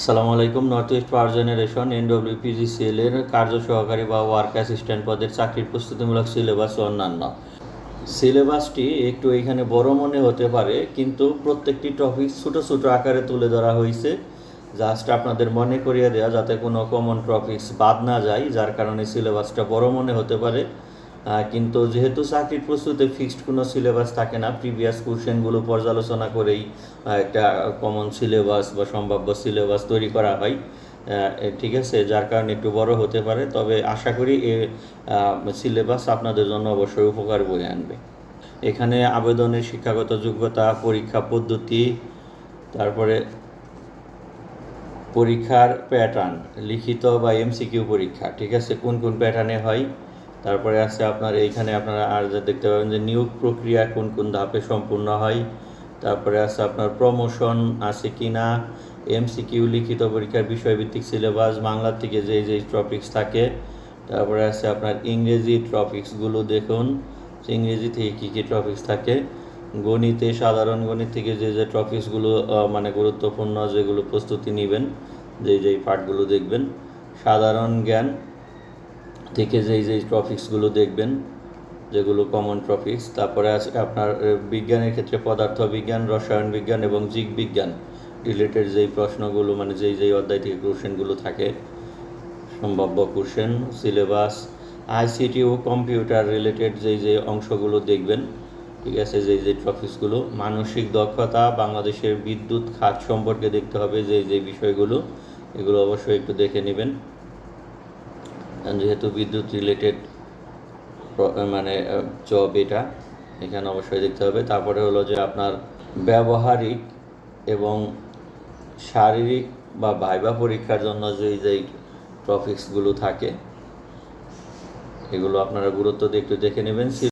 আসসালামু আলাইকুম North East Power Generation NWPGCL এর কার্য সহকারী বা ওয়ার্ক অ্যাসিস্ট্যান্ট পদের চাকরির প্রস্তুতিমূলক সিলেবাস ও অন্যান্য। সিলেবাসটি একটু এখানে বড় মনে হতে পারে, কিন্তু প্রত্যেকটি টপিক ছোট ছোট আকারে তুলে ধরা হয়েছে। জাস্ট আপনাদের মনে করিয়ে দেওয়া যাতে কোনো কমন টপিকস বাদ না যায়, যার কারণে সিলেবাসটা বড় মনে হতে পারে। কিন্তু যেহেতু চাকরির প্রস্তুতে ফিক্সড কোনো সিলেবাস থাকে না প্রিভিয়াস কোশ্চেনগুলো পর্যালোচনা করেই একটা কমন সিলেবাস বা সম্ভাব্য সিলেবাস তৈরি করা হয়। ঠিক আছে, যার কারণে একটু বড় হতে পারে, তবে আশা করি এ সিলেবাস আপনাদের জন্য অবশ্যই উপকার বয়ে আনবে। এখানে আবেদনের শিক্ষাগত যোগ্যতা, পরীক্ষা পদ্ধতি, তারপরে পরীক্ষার প্যাটার্ন লিখিত বা এমসিকিউ পরীক্ষা, ঠিক আছে, কোন কোন প্যাটার্নে হয় তারপরে আছে আপনার এইখানে আপনারা আর যা দেখতে পাবেন যে নিয়োগ প্রক্রিয়া কোন কোন ধাপে সম্পূর্ণ হয়। তারপরে আছে আপনার প্রমোশন আছে কি না এমসিকিউ লিখিত পরীক্ষার বিষয়ভিত্তিক সিলেবাস বাংলা থেকে যে যে টপিকস থাকে। তারপরে আছে আপনার ইংরেজি টপিকসগুলো দেখুন ইংরেজি থেকে কী কী টপিকস থাকে। গণিতে, সাধারণ গণিত থেকে যে যে টপিকসগুলো মানে গুরুত্বপূর্ণ যেগুলো প্রস্তুতি নেবেন, যে যেই পাঠগুলো দেখবেন। সাধারণ জ্ঞান থেকে যেই যেই টপিকসগুলো দেখবেন, যেগুলো কমন টপিকস তারপরে আছে আপনার বিজ্ঞানের ক্ষেত্রে পদার্থ বিজ্ঞান রসায়ন বিজ্ঞান এবং জীব বিজ্ঞান রিলেটেড যেই প্রশ্নগুলো মানে যেই যেই অধ্যায় থেকে কোশ্চেনগুলো থাকে, সম্ভাব্য কোশ্চেন সিলেবাস আইসিটি ও কম্পিউটার রিলেটেড যেই যে অংশগুলো দেখবেন, ঠিক আছে, যেই যে টপিকসগুলো মানসিক দক্ষতা, বাংলাদেশের বিদ্যুৎ, খাত সম্পর্কে দেখতে হবে যে যে বিষয়গুলো, এগুলো অবশ্যই একটু দেখে নেবেন। যেহেতু বিদ্যুৎ রিলেটেড মানে জব এটা, এখানে অবশ্যই দেখতে হবে। তারপরে হলো যে আপনার ব্যবহারিক এবং শারীরিক বা ভাইবা পরীক্ষার জন্য যেই যেই টপিক্সগুলো থাকে, এগুলো আপনারা গুরুত্ব দিয়ে একটু দেখে নেবেন।